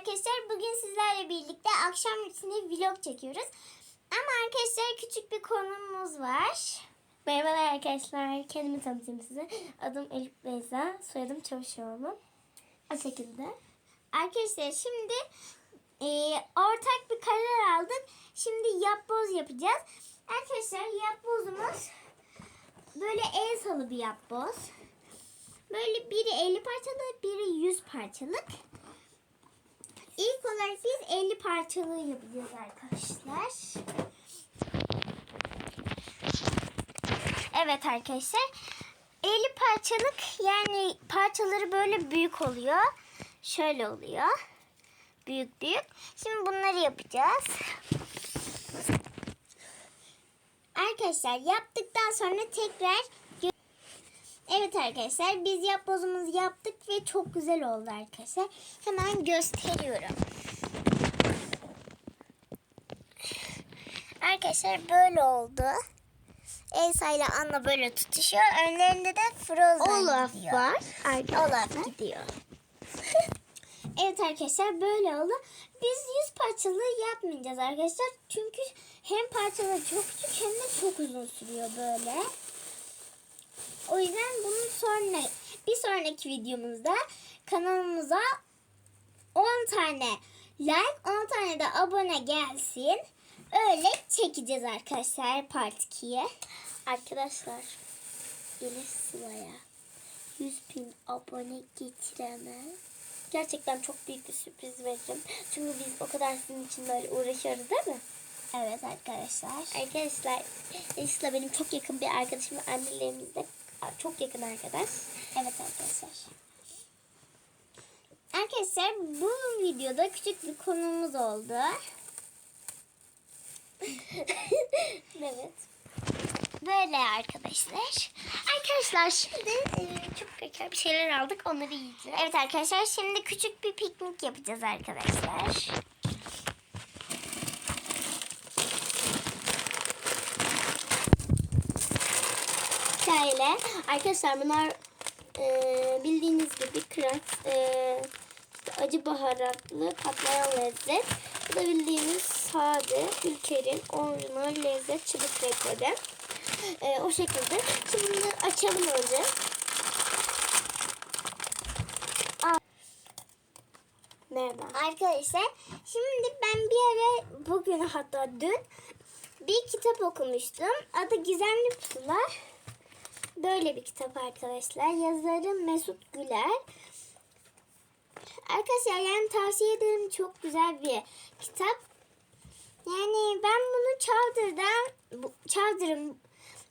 arkadaşlar. Bugün sizlerle birlikte akşam rutini vlog çekiyoruz. Ama arkadaşlar küçük bir konumuz var. Merhabalar arkadaşlar. Kendimi tanıtayım size. Adım Elif Beyza. Soyadım Çavuşoğlu. O şekilde. Arkadaşlar şimdi e, ortak bir karar aldık. Şimdi yapboz yapacağız. Arkadaşlar yapbozumuz böyle el salı bir yapboz. Böyle biri 50 parçalı, biri 100 parçalık. İlk olarak biz 50 parçalı yapacağız arkadaşlar. Evet arkadaşlar. 50 parçalık yani parçaları böyle büyük oluyor. Şöyle oluyor. Büyük büyük. Şimdi bunları yapacağız. Arkadaşlar yaptıktan sonra tekrar Evet arkadaşlar biz yapbozumuzu yaptık ve çok güzel oldu arkadaşlar. Hemen gösteriyorum. Arkadaşlar böyle oldu. Elsa ile Anna böyle tutuşuyor. Önlerinde de Frozen Olaf gidiyor. var. Olaf gidiyor. evet arkadaşlar böyle oldu. Biz yüz parçalı yapmayacağız arkadaşlar. Çünkü hem parçaları çok küçük hem de çok uzun sürüyor böyle. O yüzden bunun sonra bir sonraki videomuzda kanalımıza 10 tane like 10 tane de abone gelsin. Öyle çekeceğiz arkadaşlar part 2'ye. Arkadaşlar. Elif Sıla'ya 100 bin abone getirene gerçekten çok büyük bir sürpriz veririm. Çünkü biz o kadar sizin için böyle uğraşıyoruz değil mi? Evet arkadaşlar. Arkadaşlar Elif Sıla benim çok yakın bir arkadaşım ve annelerimiz de çok yakın arkadaş. Evet arkadaşlar. Arkadaşlar bu videoda küçük bir konumuz oldu. evet. Böyle arkadaşlar. Arkadaşlar şimdi e, çok güzel bir şeyler aldık onları yiyeceğiz. Evet arkadaşlar şimdi küçük bir piknik yapacağız arkadaşlar. Şöyle arkadaşlar bunlar e, bildiğiniz gibi krat e, işte acı baharatlı patlayan lezzet. Bu da bildiğiniz sade ülkenin orijinal lezzet çubuk rekoru. E, o şekilde. Şimdi bunları açalım önce. Nereden? Arkadaşlar şimdi ben bir ara bugün hatta dün bir kitap okumuştum. Adı Gizemli Pusular. Böyle bir kitap arkadaşlar. Yazarı Mesut Güler. Arkadaşlar yani tavsiye ederim. Çok güzel bir kitap. Yani ben bunu Çavdır'dan, bu-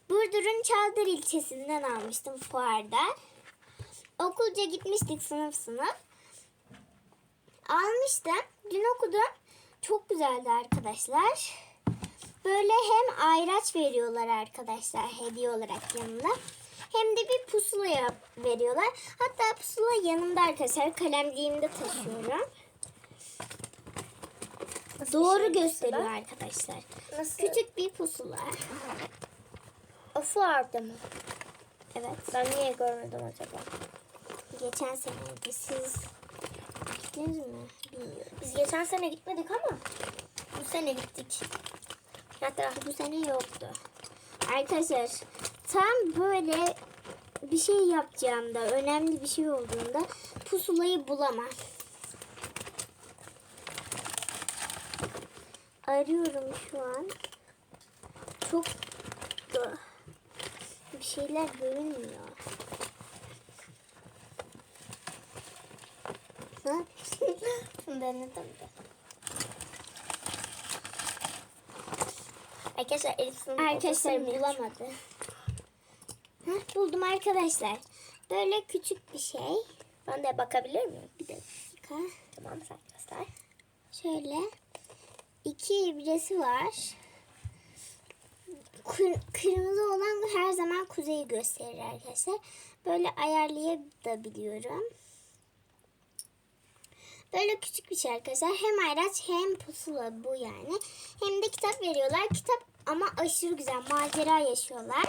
Burdur'un Çavdır ilçesinden almıştım fuarda. Okulca gitmiştik sınıf sınıf. Almıştım. Dün okudum. Çok güzeldi arkadaşlar. Böyle hem ayraç veriyorlar arkadaşlar hediye olarak yanında. Hem de bir pusula veriyorlar. Hatta pusula yanımda arkadaşlar. Kalemliğimde taşıyorum. Nasıl Doğru şey gösteriyor mesela? arkadaşlar. Nasıl? Küçük bir pusula. O fuarda mı? Evet. Ben niye görmedim acaba? Geçen seneydi. Siz gittiniz mi? Bilmiyorum. Biz geçen sene gitmedik ama bu sene gittik. Hatta Bu sene yoktu. Arkadaşlar tam böyle bir şey yapacağımda, önemli bir şey olduğunda pusulayı bulamam. Arıyorum şu an. Çok da bir şeyler görünmüyor. Ne de. Arkadaşlar Elif sınıf Arkadaşlar bulamadı. Heh, buldum arkadaşlar. Böyle küçük bir şey. Ben de bakabilir miyim? Bir dakika. Tamam sen göster. Şöyle iki ibresi var. Kır- kırmızı olan her zaman kuzeyi gösterir arkadaşlar. Böyle ayarlayabiliyorum. Böyle küçük bir şey arkadaşlar. Hem ayraç hem pusula bu yani. Hem de kitap veriyorlar. Kitap ama aşırı güzel. Macera yaşıyorlar.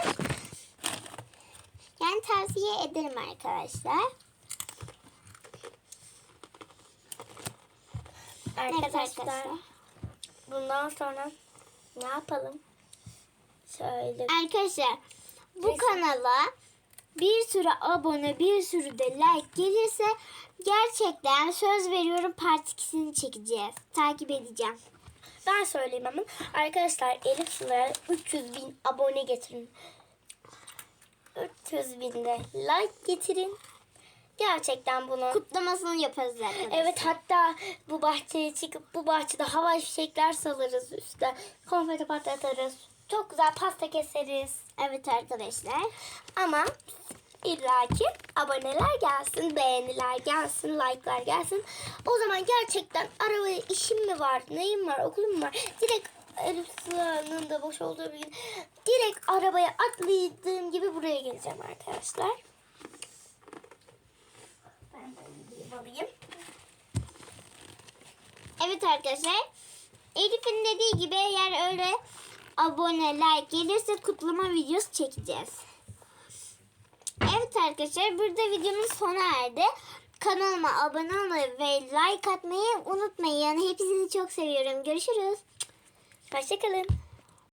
Yani tavsiye ederim arkadaşlar. Arkadaşlar arkadaşlar. bundan sonra ne yapalım? Şöyle Arkadaşlar bu Resim. kanala bir sürü abone, bir sürü de like gelirse gerçekten söz veriyorum part 2'sini çekeceğiz. Takip edeceğim. ben söyleyeyim hemen. Arkadaşlar Elif Sıla'ya 300 bin abone getirin. 300 bin de like getirin. Gerçekten bunu Kutlamasını yaparız arkadaşlar. Evet hatta bu bahçeye çıkıp bu bahçede hava fişekler salırız üstte. Konfeti patlatırız. Çok güzel pasta keseriz. Evet arkadaşlar. Ama illaki aboneler gelsin, beğeniler gelsin, like'lar gelsin. O zaman gerçekten arabaya işim mi var, neyim var, okulum var. Direkt Elif Sıla'nın da boş olduğu bir gün direkt arabaya atladığım gibi buraya geleceğim arkadaşlar. Ben de alayım. Evet arkadaşlar. Elif'in dediği gibi eğer öyle abone, like gelirse kutlama videosu çekeceğiz. Evet arkadaşlar burada videomuz sona erdi. Kanalıma abone olmayı ve like atmayı unutmayın. Hepinizi çok seviyorum. Görüşürüz. Hoşçakalın.